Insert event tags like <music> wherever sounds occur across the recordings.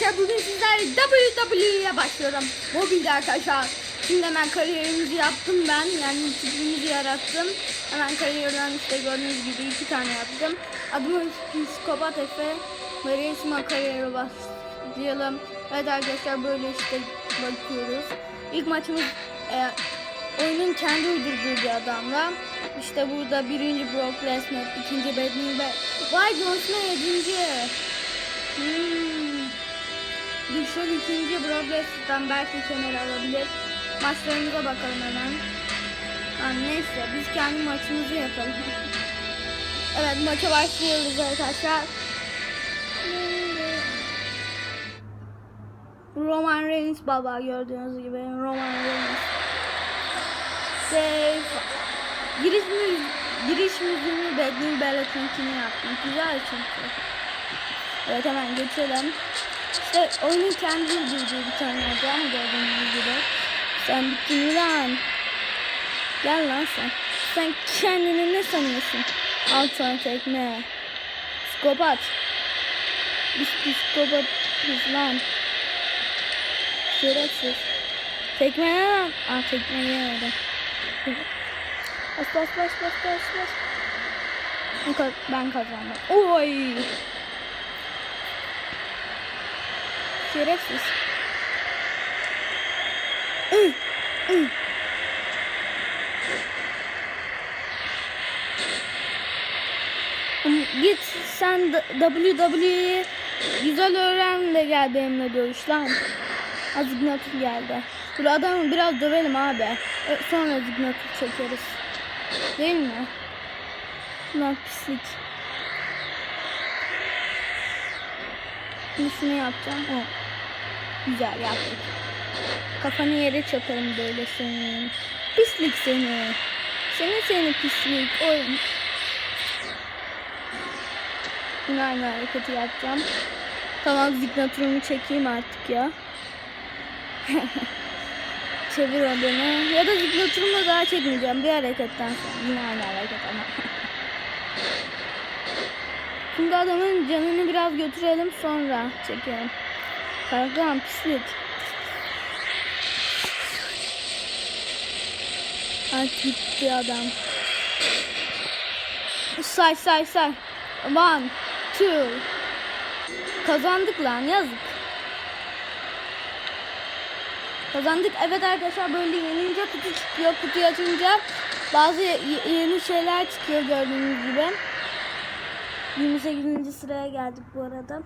arkadaşlar bugün sizlerle WWE'ye başlıyorum. Mobilde arkadaşlar. Şimdi hemen kariyerimizi yaptım ben. Yani tipimizi yarattım. Hemen kariyerden işte gördüğünüz gibi iki tane yaptım. Adımı Psikopat Efe. Böyle ismi kariyere başlayalım. Evet arkadaşlar böyle işte bakıyoruz. İlk maçımız e, oyunun kendi uydurduğu bir adamla. İşte burada birinci Brock Lesnar, ikinci Bad ve Vay John Cena yedinci. Hmm. Düşür ikinci Brock Lesnar'dan belki kemer alabilir. Maçlarımıza bakalım hemen. Ha, neyse biz kendi maçımızı yapalım. <laughs> evet maça başlıyoruz arkadaşlar. Roman Reigns baba gördüğünüz gibi Roman Reigns. Save. Giriş, mü giriş müziğini Bedni Bellatrix'ini yaptım. Güzel çünkü. Evet hemen geçelim. İşte oyunun kendi uydurduğu bir tane adam gördüğünüz gibi. Sen bittin lan. Gel lan sen. Sen kendini ne sanıyorsun? Al sana tekme. Psikopat. Biz psikopatız lan. Şerefsiz. Tekme ne lan? Aa tekme yemedim. Bas bas bas bas bas bas. Ben kazandım. Oy. Şerefsiz. Git sen WWE'yi güzel öğren de gel benimle dövüş lan. Az Ignatür geldi. Dur adamı biraz dövelim abi. Sonra Ignatür çekeriz. Değil mi? Lan pislik. Şimdi şunu yapacağım. O. Güzel yaptık. Kafanı yere çakarım böyle senin. Pislik seni. Seni seni pislik. Oy. Yine aynı hareketi yapacağım. Tamam zignatürümü çekeyim artık ya. <laughs> Çevir beni. Ya da zignatürümü daha çekmeyeceğim. Bir hareketten sonra. Yine aynı hareket ama. <laughs> Şimdi adamın canını biraz götürelim sonra çekelim. Kargan pislik. Ay gitti adam. Say say say. One, two. Kazandık lan yazık. Kazandık. Evet arkadaşlar böyle yenince kutu çıkıyor. Kutuyu açınca bazı ye- yeni şeyler çıkıyor gördüğünüz gibi. 28. sıraya geldik bu arada.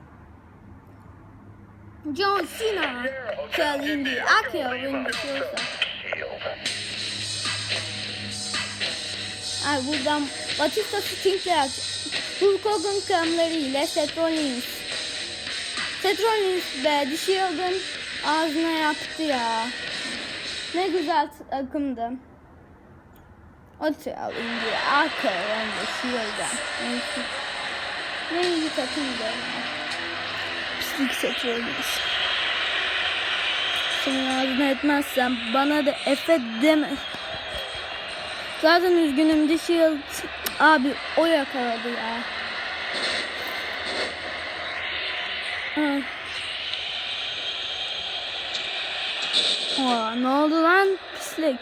John Cena. Tell Indy. Akio win the Filsa. Ay buradan Batista Sting'le Hulk Hogan kamları ile Seth Rollins. Seth Rollins be The Shield'ın ağzına yaptı ya. Ne güzel takımdı. O tell Indy. Akio win the Shield'ın. Neyse. Ne iyi takımdı. Seth Rollins. Senin ağzına etmezsem bana da Efe deme. Zaten üzgünüm The Shield abi o yakaladı ya. Hı. Aa, ne oldu lan pislik.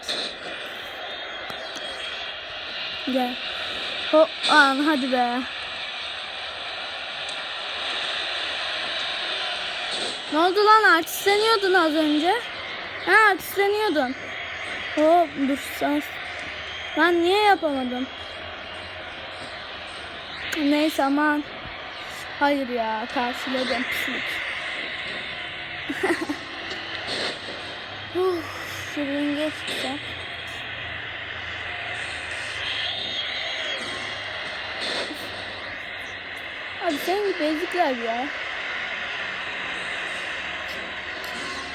Gel. Ho an hadi be. Ne oldu lan artistleniyordun az önce? Ha artistleniyordun. Hop dur sen. Ben niye yapamadım? Neyse aman. Hayır ya karşıladım pislik. <laughs> Uf, şuradan geçti. Abi senin gibi ya.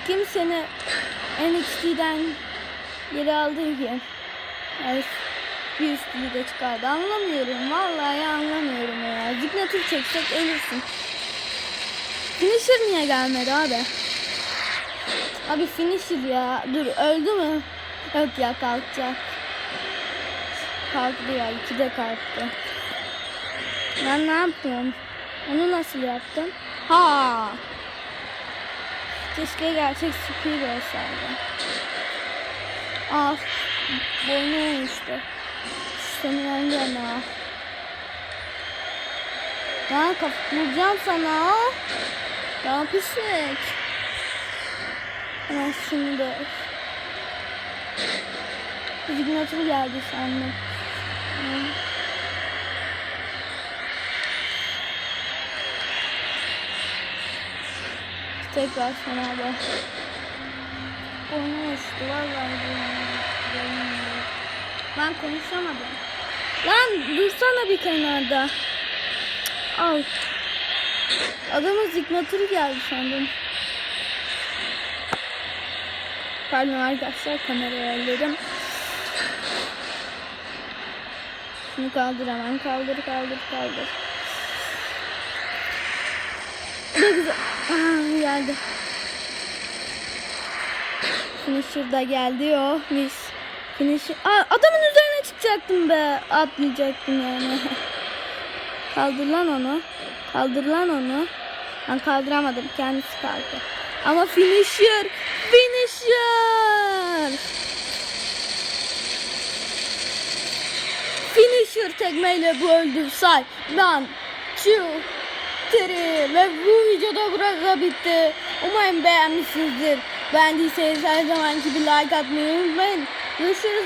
Kim seni NXT'den geri aldı ki? Evet. Bir üst lige çıkardı. Anlamıyorum. Vallahi anlamıyorum ya. Zignatür çeksek ölürsün. Finisher niye gelmedi abi? Abi finisher ya. Dur öldü mü? Yok ya kalkacak. Kalktı ya. ikide kalktı. Ben ne yapıyorum? Onu nasıl yaptım? Ha! Keşke gerçek Speed olsaydı. Ah, boynu olmuştu. Seni yengen ah. Ben kaf vuracağım sana. Daha pislik. Hemen şunu da. Zignatür geldi sandım. Hı. Tekrar da. Konuştu. Ben konuşamadım. Lan dursana bir kenarda. Al. Adamın zignatürü geldi sandım. Pardon arkadaşlar kamerayı elledim. Şunu kaldır hemen kaldır kaldır kaldır. Ne güzel. Aa, geldi. Finisher da geldi o mis. Finisher. Aa, adamın üzerine çıkacaktım be. Atlayacaktım yani. <laughs> Kaldır lan onu. Kaldır lan onu. Ben kaldıramadım. Kendisi kalktı. Ama finisher. Finisher. Finisher tekmeyle bu öldü. Say. Ben. Two. Three. Ve bu videoda burada bitti. Umarım beğenmişsinizdir. Beğendiyseniz her zamanki gibi like atmayı unutmayın. Görüşürüz.